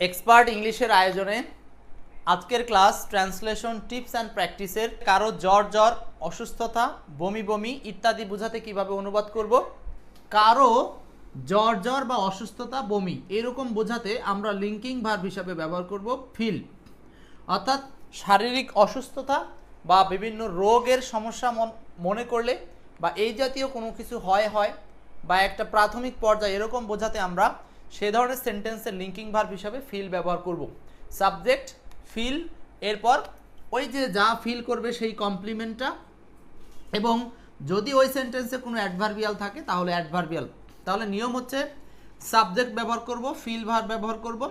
Expert ইংলিশের আয়োজনে আজকের ক্লাস ট্রান্সলেশন টিপস অ্যান্ড প্র্যাকটিসের কারও জ্বর জ্বর, অসুস্থতা, বমি বমি ইত্যাদি বোঝাতে কীভাবে অনুবাদ করব? কারও জ্বর জ্বর বা অসুস্থতা, বমি এরকম বোঝাতে আমরা লিঙ্কিং ভার্ব হিসাবে ব্যবহার করব ফিল অর্থাৎ শারীরিক অসুস্থতা বা বিভিন্ন রোগের সমস্যা মন- করলে বা এই জাতীয় কোনো কিছু হয় হয় বা একটা প্রাথমিক পর্যায়ে এরকম বোঝাতে আমরা সে ধরনের সেন্টেন্সের লিঙ্কিং ভার্ব হিসাবে ফিল ব্যবহার করব। সাবজেক্ট ফিল এরপর ওই যে যা ফিল করবে সেই কমপ্লিমেন্টটা এবং যদি ওই সেন্টেন্সে কোনো অ্যাডভার্বিয়াল থাকে তাহলে অ্যাডভার্বিয়াল তাহলে নিয়ম হচ্ছে সাবজেক্ট ব্যবহার করব ফিল ভার্ব ব্যবহার করব।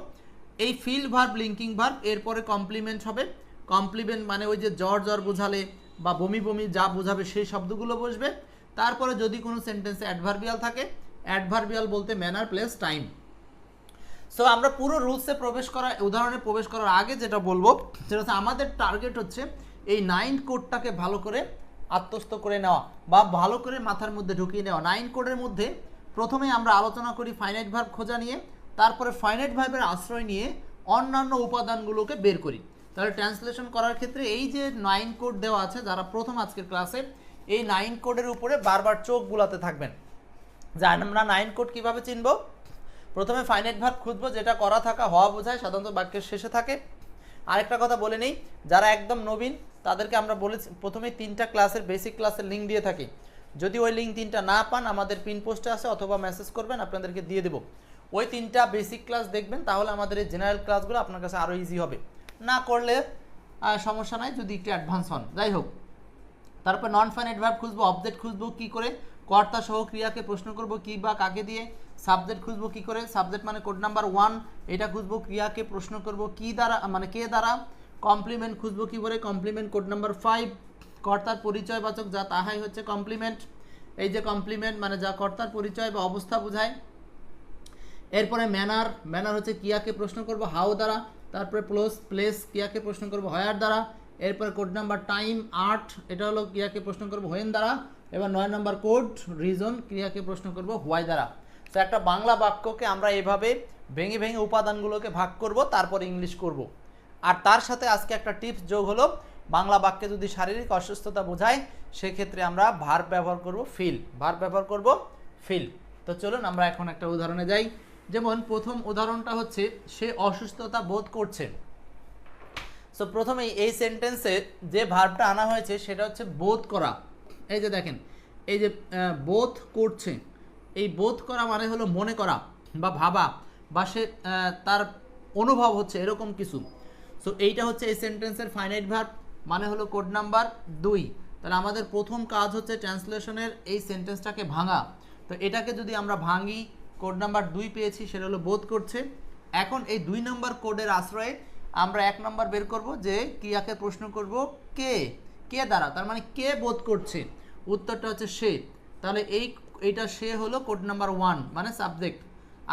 এই ফিল ভার্ব লিঙ্কিং ভার্ব এরপরে কমপ্লিমেন্ট হবে। কমপ্লিমেন্ট মানে ওই যে জ্বর জ্বর বোঝালে বা বমি বমি যা বোঝাবে সেই শব্দগুলো বসবে। তারপরে যদি কোনো সেন্টেন্সে অ্যাডভার্বিয়াল থাকে অ্যাডভার্বিয়াল বলতে ম্যানার প্লেস টাইম সো আমরা পুরো রুলসে প্রবেশ করা, উদাহরণে প্রবেশ করার আগে যেটা বলব, সেটা হচ্ছে আমাদের টার্গেট হচ্ছে এই নাইন কোডটাকে ভালো করে আত্মস্থ করে নেওয়া বা ভালো করে মাথার মধ্যে ঢুকিয়ে নেওয়া। নাইন কোডের মধ্যে প্রথমে আমরা আলোচনা করি ফাইনাইট ভার্ব খোঁজা নিয়ে, তারপরে ফাইনাইট ভার্বের আশ্রয় নিয়ে অন্যান্য উপাদানগুলোকে বের করি। তাহলে ট্রান্সলেশন করার ক্ষেত্রে এই যে নাইন কোড দেওয়া আছে, যারা প্রথম আজকের ক্লাসে এই নাইন কোডের উপরে বারবার চোখ বুলাতে থাকবেন। যে আমরা নাইন কোড কীভাবে চিনবো? প্রথমে ফাইনাইট ভার্ব খুঁজবো, যেটা করা থাকা, হওয়া বোঝায়, সাধারণত বাক্যের শেষে থাকে। আরেকটা কথা বলে নেই, যারা একদম নবীন, তাদেরকে আমরা বলেছি প্রথমে তিনটা ক্লাসের বেসিক ক্লাসের লিঙ্ক দিয়ে থাকি। যদি ওই লিঙ্ক তিনটা না পান, আমাদের পিন পোস্টে আছে অথবা মেসেজ করবেন, আপনাদেরকে দিয়ে দেবো। ওই তিনটা বেসিক ক্লাস দেখবেন, তাহলে আমাদের এই জেনারেল ক্লাসগুলো আপনার কাছে আরও ইজি হবে। না করলে সমস্যা নাই, যদি একটু অ্যাডভান্স হন। যাই হোক, তারপর নন ফাইনাইট ভার্ব খুঁজবো অবজেক্ট খুঁজবো, কী করে? কর্তা সহ ক্রিয়াকে প্রশ্ন করব কি বা কাকে দিয়ে সাবজেক্ট খুঁজবো কি করে সাবজেক্ট মানে কোড নাম্বার ওয়ান এটা খুঁজবো ক্রিয়াকে প্রশ্ন করব কি দ্বারা মানে কে দ্বারা কমপ্লিমেন্ট খুঁজবো কি করে কমপ্লিমেন্ট কোড নাম্বার ফাইভ কর্তার পরিচয়বাচক যা তাহাই হচ্ছে কমপ্লিমেন্ট এই যে কমপ্লিমেন্ট মানে যা কর্তার পরিচয় বা অবস্থা বোঝায়, এরপরে ম্যানার ম্যানার হচ্ছে কিয়াকে প্রশ্ন করব হাউ দ্বারা, তারপরে প্লস প্লেস কিয়াকে প্রশ্ন করব হয়ার দ্বারা, এরপরে কোড নাম্বার টাইম আর্ট এটা হলো ক্রিয়াকে প্রশ্ন করব হোয়েন দ্বারা এবার নয় নম্বর কোড রিজন ক্রিয়াকে প্রশ্ন করব হোয়াই দ্বারা। তো একটা বাংলা বাক্যকে আমরা এভাবে ভেঙে ভেঙে উপাদানগুলোকে ভাগ করব, তারপর ইংলিশ করব। আর তার সাথে আজকে একটা টিপস যোগ হলো, বাংলা বাক্যে যদি শারীরিক অসুস্থতা বোঝায়, সেক্ষেত্রে আমরা ভার ব্যবহার করব ফিল ভার ব্যবহার করব ফিল তো চলুন আমরা এখন একটা উদাহরণে যাই। যেমন প্রথম উদাহরণটা হচ্ছে, সে অসুস্থতা বোধ করছে। সো প্রথমেই এই সেন্টেন্সে যে ভার্বটা আনা হয়েছে, সেটা হচ্ছে বোধ করা। এই যে দেখেন, এই যে বোধ করছে, এই বোধ করা মানে হলো মনে করা বা ভাবা বা সে তার অনুভব হচ্ছে এরকম কিছু। সো এইটা হচ্ছে এই সেন্টেন্সের ফাইনাইট ভার্ব মানে হলো কোড নাম্বার দুই। তাহলে আমাদের প্রথম কাজ হচ্ছে ট্রান্সলেশনের এই সেন্টেন্সটাকে ভাঙা। তো এটাকে যদি আমরা ভাঙি কোড নাম্বার দুই পেয়েছি, সেটা হলো বোধ করছে। এখন এই দুই নম্বর কোডের আশ্রয়ে আমরা এক নম্বর বের করব যে ক্রিয়াকে প্রশ্ন করব কে কে দ্বারা? তার মানে কে বোধ করছে? উত্তরটা হচ্ছে সে। তাহলে এই, এইটা সে হলো কোড নাম্বার ওয়ান মানে সাবজেক্ট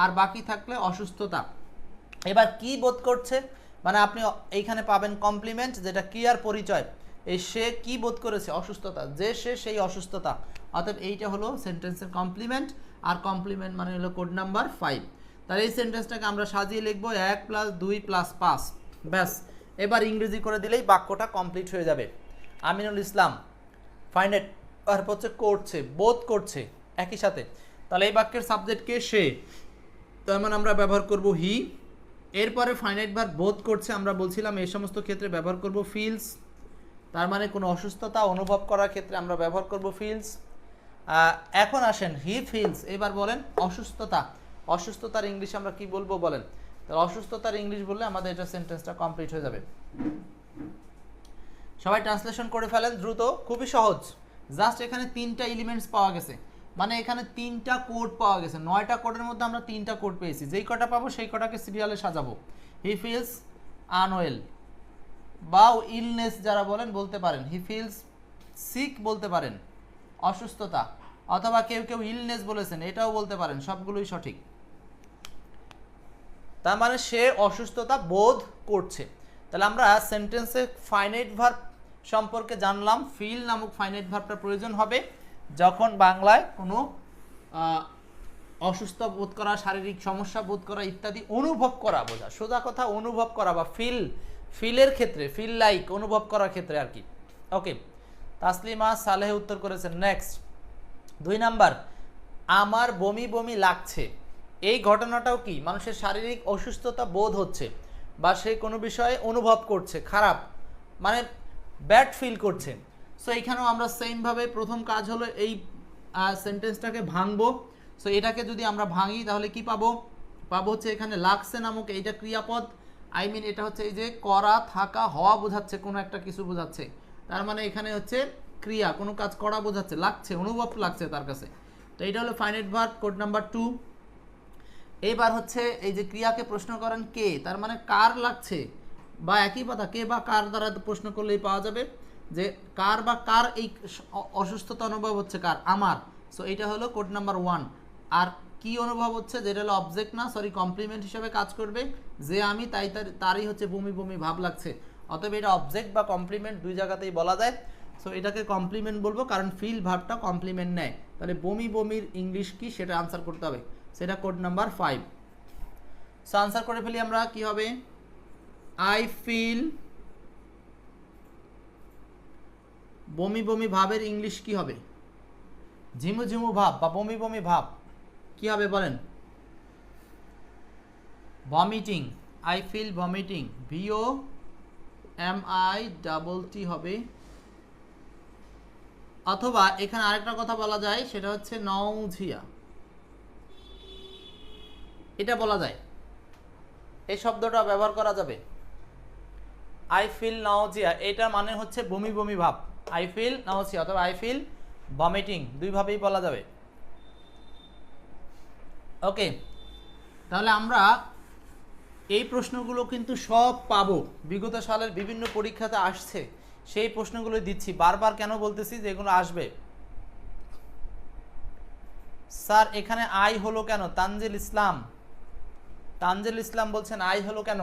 আর বাকি থাকলে অসুস্থতা। এবার কি বোধ করছে? মানে আপনি এইখানে পাবেন কমপ্লিমেন্ট যেটা ক্রিয়ার পরিচয়? এই সে কি বোধ করেছে? অসুস্থতা। যে সে সেই অসুস্থতা। অর্থাৎ এইটা হলো সেন্টেন্সের কমপ্লিমেন্ট আর কমপ্লিমেন্ট মানে হলো কোড নাম্বার ফাইভ তাহলে এই সেন্টেন্সটাকে আমরা সাজিয়ে লিখব এক প্লাস দুই প্লাস পাঁচ। ব্যাস। এবার ইংরেজি করে দিলেই বাক্যটা কমপ্লিট হয়ে যাবে। আমিনুল ইসলাম ফাইন্ড আর হচ্ছে করছে বোধ করছে, একই সাথে। তাহলে এই বাক্যের সাবজেক্ট কে? সে। তেমন আমরা ব্যবহার করব হি এরপরে ফাইনাইট বার বোধ করছে, আমরা বলছিলাম এই সমস্ত ক্ষেত্রে ব্যবহার করব ফিলস তার মানে কোনো অসুস্থতা অনুভব করার ক্ষেত্রে আমরা ব্যবহার করব ফিলস এখন আসেন হি ফিলস এবার বলেন অসুস্থতা। অসুস্থতার ইংলিশ আমরা কি বলব বলেন? তাহলে অসুস্থতার ইংলিশ বললে আমাদের এটা সেন্টেন্সটা কমপ্লিট হয়ে যাবে। সবাই ট্রান্সলেশন করে ফেলেন দ্রুত, খুবই সহজ। জাস্ট এখানে তিনটা এলিমেন্টস পাওয়া গেছে। মানে এখানে তিনটা কোড পাওয়া গেছে। নয়টা কোডের মধ্যে আমরা তিনটা কোড পেয়েছি। যেই কটা পাবো, সেই কটাকে সিরিয়ালে সাজাবো। হি ফিলস আনওয়েল বা ইলনেস যারা বলেন, বলতে পারেন। হি ফিলস সিক বলতে পারেন। অসুস্থতা। অথবা কেউ কেউ ইলনেস বলেছেন, এটাও বলতে পারেন। সবগুলোই সঠিক। তার মানে সে অসুস্থতা বোধ করছে। তাহলে আমরা সেন্টেন্সে ফাইনাইট ভার্ব সম্পর্কে জানলাম, ফিল নামক ফাইনাইট ভার্বটা প্রয়োজন হবে, যখন বাংলায় কোনো অসুস্থ বোধ করা, শারীরিক সমস্যা বোধ করা ইত্যাদি অনুভব করা বোঝা। সোজা কথা, অনুভব করা বা ফিল ফিলের ক্ষেত্রে ফিল লাইক অনুভব করার ক্ষেত্রে আর কি। ওকে তাসলিমা সালেহ উত্তর করেছেন নেক্সট দুই নাম্বার, আমার বমি বমি লাগছে। এই ঘটনাটাও কি? মানুষের শারীরিক অসুস্থতা বোধ হচ্ছে বা সে কোনো বিষয়ে অনুভব করছে, খারাপ। মানে ব্যাড ফিল করছে। সো এইখানেও আমরা সেমভাবে প্রথম কাজ হলো এই সেন্টেন্সটাকে ভাঙবো। সো এটাকে যদি আমরা ভাঙি, তাহলে কি পাবো? পাবো হচ্ছে এখানে লাগছে নামক এইটা ক্রিয়াপদ। আই মিন এটা হচ্ছে এই যে করা, থাকা, হওয়া বোঝাচ্ছে, কোনো একটা কিছু বোঝাচ্ছে। তার মানে এখানে হচ্ছে ক্রিয়া, কোনো কাজ করা বোঝাচ্ছে, লাগছে, অনুভব লাগছে তার কাছে। তো এটা হলো finite verb code number two এবার হচ্ছে এই যে ক্রিয়াকে প্রশ্ন করেন কে, তার মানে কার লাগছে? বা একই কথা, কে বা কার দ্বারা প্রশ্ন করলেই পাওয়া যাবে? যে কার বা কার এই অসুস্থতা অনুভব হচ্ছে কার? আমার। সো এটা হলো কোড নাম্বার ওয়ান আর কি অনুভব হচ্ছে? যেটা হলো অবজেক্ট না সরি কমপ্লিমেন্ট হিসাবে কাজ করবে। যে আমি, তাই তার, তারই হচ্ছে বমি বমি ভাব লাগছে। অতএব এটা অবজেক্ট বা কমপ্লিমেন্ট দুই জায়গাতেই বলা যায়। সো এটাকে কমপ্লিমেন্ট বলব, কারণ ফিল ভাবটা কমপ্লিমেন্ট নেয়। তাহলে বমি বমির ইংলিশ কি? সেটা আনসার করতে হবে। সেটা code number five so answer করে ফেলি আমরা, কি হবে? আই ফিল বমি বমি ভাবের ইংলিশ কি হবে? ঝিমু ঝিমু ভাব বা বমি বমি ভাব কি হবে বলেন? Vomiting I feel vomiting V O M I double T হবে। অথবা এখানে আরেকটা কথা বলা যায়, সেটা হচ্ছে নৌঝিয়া এটা বলা যায়। এই শব্দটা ব্যবহার করা যাবে। আই ফিল নাওজিয়া এটা মানে হচ্ছে বমি বমি ভাব। আই ফিল নাওজিয়া অথবা আই ফিল ভমিটিং দুইভাবেই বলা যাবে। ওকে তাহলে আমরা এই প্রশ্নগুলো কিন্তু সব পাবো। বিগত সালের বিভিন্ন পরীক্ষাতে আসছে। সেই প্রশ্নগুলো দিচ্ছি। বারবার কেন বলতেছি যে এগুলো আসবে? স্যার, এখানে আই হলো কেন? তানজিল ইসলাম। তানজিল ইসলাম বলছেন আই হলো কেন?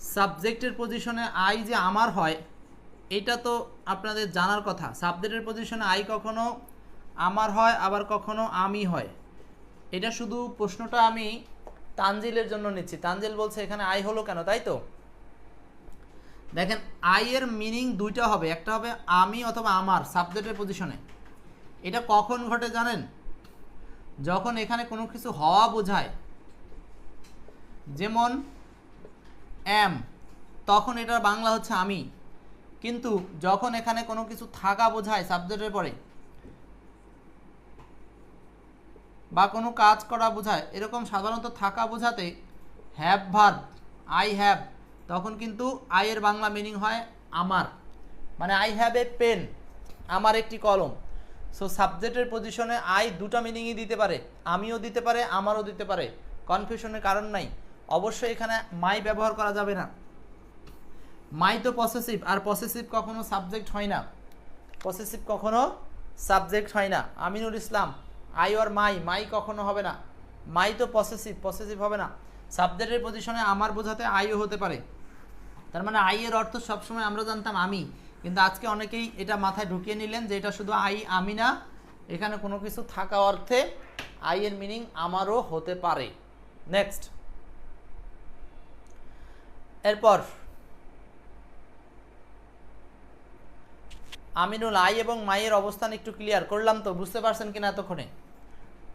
সাবজেক্টের পজিশনে আই যে আমার হয়, এটা তো আপনাদের জানার কথা। সাবজেক্টের পজিশনে আই কখনো আমার হয়, আবার কখনো আমি হয়। এটা শুধু প্রশ্নটা আমি তানজিলের জন্য নিচ্ছি। তানজিল বলছে, এখানে আই হলো কেন? তাই তো? দেখেন, আই এর মিনিং দুইটা হবে। একটা হবে আমি অথবা আমার সাবজেক্টের পজিশনে। এটা কখন ঘটে জানেন? যখন এখানে কোনো কিছু হওয়া বোঝায়। যেমন এম। তখন এটার বাংলা হচ্ছে আমি। কিন্তু যখন এখানে কোনো কিছু থাকা বোঝায় সাবজেক্টের পরে, বা কোনো কাজ করা বোঝায়, এরকম সাধারণত থাকা বোঝাতে হ্যাভ ভার্ব আই হ্যাভ তখন কিন্তু আই এর বাংলা মিনিং হয় আমার। মানে আই হ্যাভ এ পেন আমার একটি কলম। সো সাবজেক্টের পজিশনে আই দুটা মিনিংই দিতে পারে। আমিও দিতে পারে, আমারও দিতে পারে। কনফিউশনের কারণ নাই। অবশ্যই এখানে মাই ব্যবহার করা যাবে না। মাই তো পসেসিভ আর পসেসিভ কখনো সাবজেক্ট হয় না। পসেসিভ কখনো সাবজেক্ট হয় না। Aminul Islam, I or my my কখনো হবে না। মাই তো পসেসিভ পসেসিভ হবে না। সাবজেক্টের পজিশনে আমার বোঝাতে আইও হতে পারে। তার মানে আই এর অর্থ সবসময় আমরা জানতাম আমি, কিন্তু আজকে অনেকেই এটা মাথায় ঢুকিয়ে নিলেন যে এটা শুধু আই, আমি না। এখানে কোনো কিছু থাকা অর্থে আই এর মিনিং আমারও হতে পারে। নেক্সট এরপর, আমিনুল আই এবং মাইয়ের অবস্থান একটু ক্লিয়ার করলাম তো, বুঝতে পারছেন কিনা এতক্ষণে?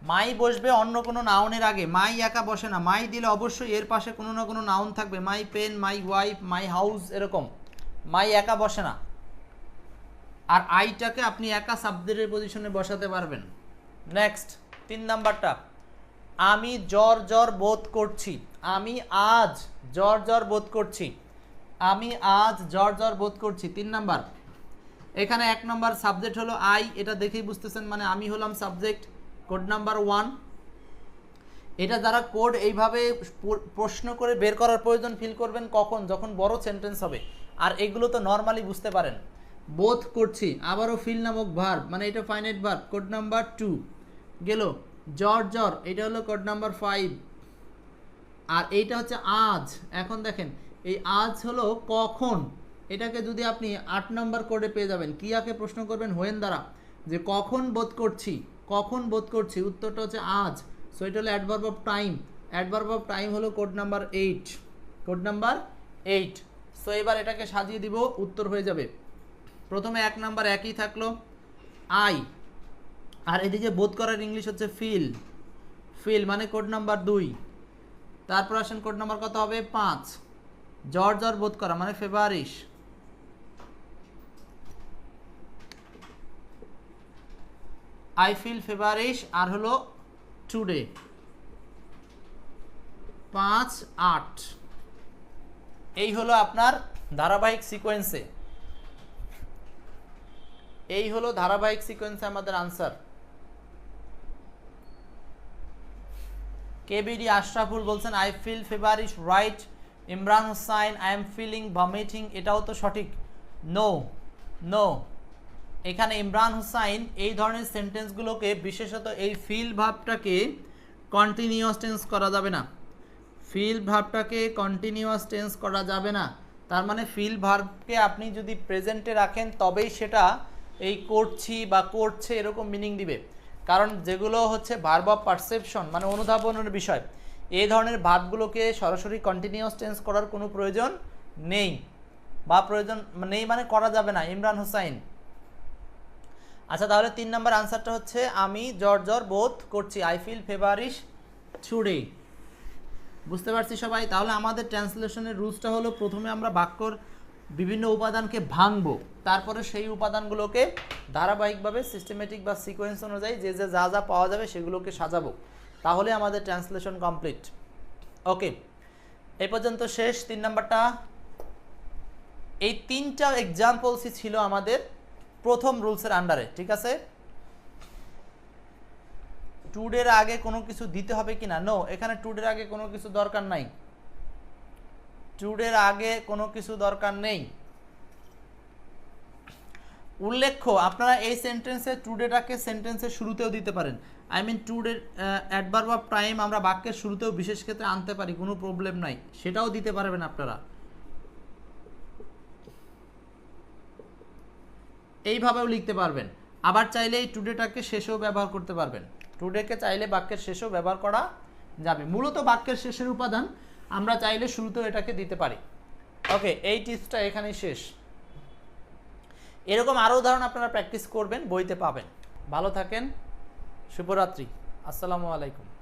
মাই বসবে অন্য কোনো নাউনের আগে, মাই একা বসে না, মাই দিলে অবশ্যই এর পাশে কোনো না কোনো নাউন থাকবে, my pen my wife my house এরকম। মাই একা বসে না। আর আইটাকে আপনি একা সাবজেক্টের পজিশনে বসাতে পারবেন। নেক্সট তিন নাম্বারটা, আমি জ্বর জ্বর বোধ করছি। আমি আজ জ্বর জ্বর বোধ করছি। আমি আজ জ্বর জ্বর বোধ করছি। তিন নাম্বার। এখানে এক নম্বর সাবজেক্ট হলো আই। এটা দেখেই বুঝতেছেন মানে আমি হলাম সাবজেক্ট। Code number one. এটা যারা কোড এইভাবে প্রশ্ন করে বের করার প্রয়োজন ফিল করবেন কখন? যখন বড় সেন্টেন্স হবে। আর এগুলো তো নর্মালি বুঝতে পারেন। বোধ করছি। আবারও ফিল নামক ভার্ব। মানে এটা finite verb. Code number two. গেল। জ্বর জ্বর। এটা হলো কোড নাম্বার ফাইভ। আর এইটা হচ্ছে আজ। এখন দেখেন, এই আজ হলো কখন? এটাকে যদি আপনি আট নম্বর কোডে পেয়ে যাবেন, কিয়াকে প্রশ্ন করবেন? হোয়েন দ্বারা। যে কখন বোধ করছি, কখন বোধ করছি? উত্তরটা হচ্ছে আজ। সো এটা হলো adverb of time adverb of time হলো code number eight code number eight so এবার এটাকে সাজিয়ে দিব, উত্তর হয়ে যাবে। প্রথমে এক নাম্বার একই থাকল। আই আর এদিকে বোধ করার ইংলিশ হচ্ছে ফিল ফিল মানে কোড নাম্বার দুই। তারপর আসেন কোড নাম্বার কত হবে? পাঁচ। জ্বর জ্বর বোধ করা মানে ফেভারিশ। আই ফিল ফেভারিশ, আর হলো টুডে। পাঁচ, আট। এই হলো আপনার ধারাবাহিক সিকোয়েন্সে এই হলো ধারাবাহিক সিকোয়েন্সে আমাদের আনসার কেবিডি আশরাফুল বলছেন I feel feverish right Imran Hussain I am feeling vomiting এটাও তো সঠিক। নো নো এখানে ইমরান হুসাইন এই ধরনের সেন্টেন্সগুলোকে বিশেষত এই ফিল ভাবটাকে কন্টিনিউয়াস টেন্স করা যাবে না। ফিল ভাবটাকে কন্টিনিউয়াস টেন্স করা যাবে না। তার মানে ফিল ভার্বকে আপনি যদি প্রেজেন্টে রাখেন, তবেই সেটা এই করছি বা করছে এরকম মিনিং দিবে। কারণ যেগুলো হচ্ছে ভার্ব অফ পারসেপশন মানে অনুধাবনের বিষয়, এই ধরনের ভার্বগুলোকে সরাসরি কন্টিনিউয়াস টেন্স করার কোনো প্রয়োজন নেই বা প্রয়োজন নেই মানে করা যাবে না, ইমরান হুসাইন। আচ্ছা তাহলে তিন নম্বর আনসারটা হচ্ছে, আমি জ্বর জ্বর বোধ করছি আই ফিল ফেভারিশ ছুড়ে বুঝতে পারছি সবাই? তাহলে আমাদের ট্রান্সলেশনের রুলসটা হলো, প্রথমে আমরা বাক্যর বিভিন্ন উপাদানকে ভাঙবো। তারপরে সেই উপাদানগুলোকে ধারাবাহিকভাবে সিস্টেমেটিক বা সিকোয়েন্স অনুযায়ী যে যে যা যা পাওয়া যাবে সেগুলোকে সাজাবো। তাহলে আমাদের ট্রান্সলেশন কমপ্লিট ওকে এ পর্যন্ত শেষ। তিন নাম্বারটা। এই তিনটা এক্সাম্পলসই ছিল আমাদের প্রথম রুলসের আন্ডারে ঠিক আছে? টুডের আগে কোনো কিছু দিতে হবে কি না নো এখানে টুডের আগে কোনো কিছু দরকার নাই। টুডের আগে কোনো কিছু দরকার নেই। উল্লেখ্য, আপনারা এই সেন্টেন্সে টুডেটাকে সেন্টেন্সের শুরুতেও দিতে পারেন। আই মিন টুডের অ্যাডভার্ব অফ টাইম আমরা বাক্যের শুরুতেও বিশেষ ক্ষেত্রে আনতে পারি, কোনো প্রবলেম নাই। সেটাও দিতে পারবেন আপনারা। এইভাবেও লিখতে পারবেন। আবার চাইলে এই টুডেটাকে শেষেও ব্যবহার করতে পারবেন। টুডেকে চাইলে বাক্যের শেষেও ব্যবহার করা যাবে। মূলত বাক্যের শেষের উপাদান আমরা চাইলে শুরুতেও এটাকে দিতে পারি। ওকে এই টিপসটা এখানেই শেষ। এরকম আরও উদাহরণ আপনারা প্র্যাকটিস করবেন, বইতে পাবেন। ভালো থাকেন, শুভরাত্রি। আসসালামু আলাইকুম।